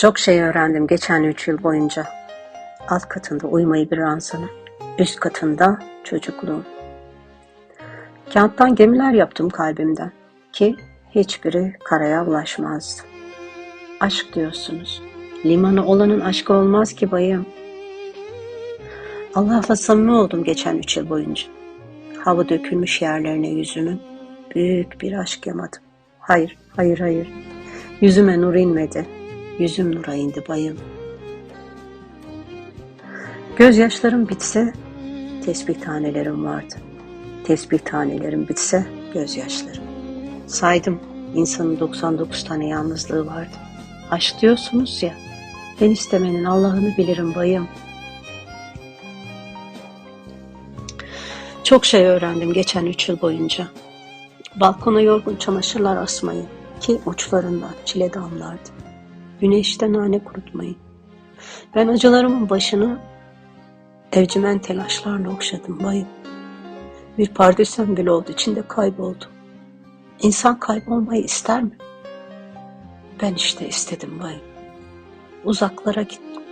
Çok şey öğrendim geçen üç yıl boyunca. Alt katında uyumayı bir ansana, üst katında çocukluğum. Kağıttan gemiler yaptım kalbimden ki hiçbiri karaya ulaşmazdı. Aşk diyorsunuz. Limanı olanın aşkı olmaz ki bayım. Allah'la samimi oldum geçen üç yıl boyunca. Hava dökülmüş yerlerine yüzümün büyük bir aşk yamadım. Hayır, hayır, hayır. Yüzüme nur inmedi. Yüzüm nura indi bayım. Gözyaşlarım bitse tesbih tanelerim vardı. Tesbih tanelerim bitse gözyaşlarım. Saydım insanın 99 tane yalnızlığı vardı. Aşk diyorsunuz ya. Ben istemenin Allah'ını bilirim bayım. Çok şey öğrendim geçen üç yıl boyunca. Balkona yorgun çamaşırlar asmayı ki uçlarından çile damlardı. Güneşte nane kurutmayı. Ben acılarımın başını evcimen telaşlarla okşadım bayım. Bir pardesem bile oldu içinde kayboldu. İnsan kaybolmayı ister mi? Ben işte istedim bayım. Uzaklara gittim.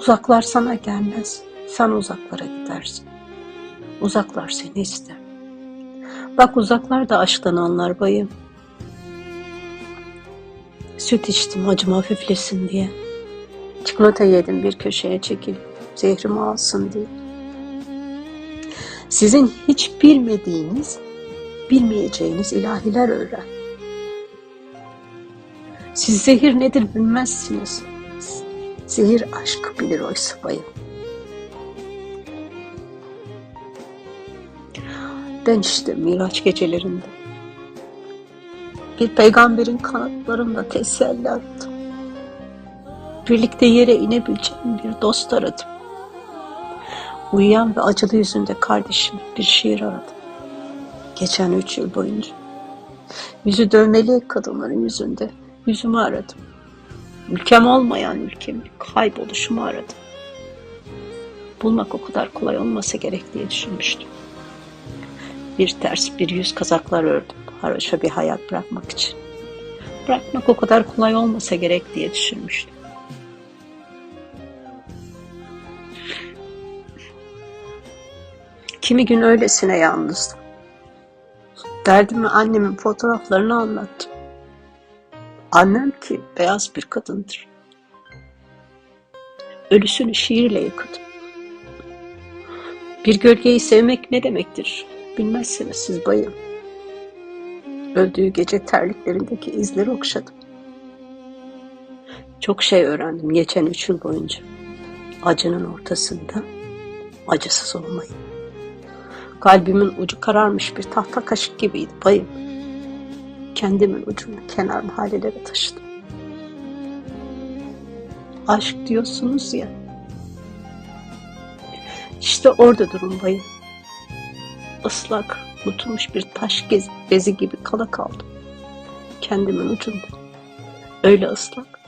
Uzaklar sana gelmez. Sen uzaklara gidersin. Uzaklar seni ister. Bak uzaklar da aşktan anlar bayım. Süt içtim acım hafiflesin diye. Çikolata yedim bir köşeye çekilip zehrimi alsın diye. Sizin hiç bilmediğiniz, bilmeyeceğiniz ilahiler öğren. Siz zehir nedir bilmezsiniz. Zehir aşkı bilir oysa bayım. Ben işte Miraç gecelerinde bir peygamberin kanatlarında teselli aradım. Birlikte yere inebileceğim bir dost aradım. Uyuyan ve acılı yüzünde kardeşim bir şiir aradım. Geçen üç yıl boyunca. Yüzü dövmeli kadınların yüzünde yüzümü aradım. Ülkem olmayan ülkemi, kayboluşumu aradım. Bulmak o kadar kolay olmasa gerek diye düşünmüştüm. Bir ters bir yüz kazaklar ördüm. Haroşa bir hayat bırakmak için. Bırakmak o kadar kolay olmasa gerek diye düşünmüştüm. Kimi gün öylesine yalnızdım. Derdimi annemin fotoğraflarını anlattım. Annem ki beyaz bir kadındır. Ölüsünü şiirle yıkadım. Bir gölgeyi sevmek ne demektir bilmezsiniz siz bayım. Öldüğü gece terliklerindeki izleri okşadım. Çok şey öğrendim geçen üç yıl boyunca. Acının ortasında acısız olmayı. Kalbimin ucu kararmış bir tahta kaşık gibiydi bayım. Kendimin ucunu kenar mahallelere taşıdım. Aşk diyorsunuz ya. İşte orada durun bayım. Islak, unutulmuş bir taş gezi, bezi gibi kala kaldım. Kendimin ucunda. Öyle ıslak,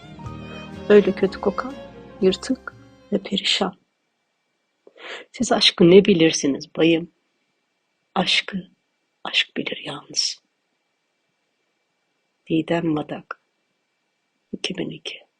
öyle kötü kokan, yırtık ve perişan. Siz aşkı ne bilirsiniz bayım? Aşkı, aşk bilir yalnız. Didem Madak 2002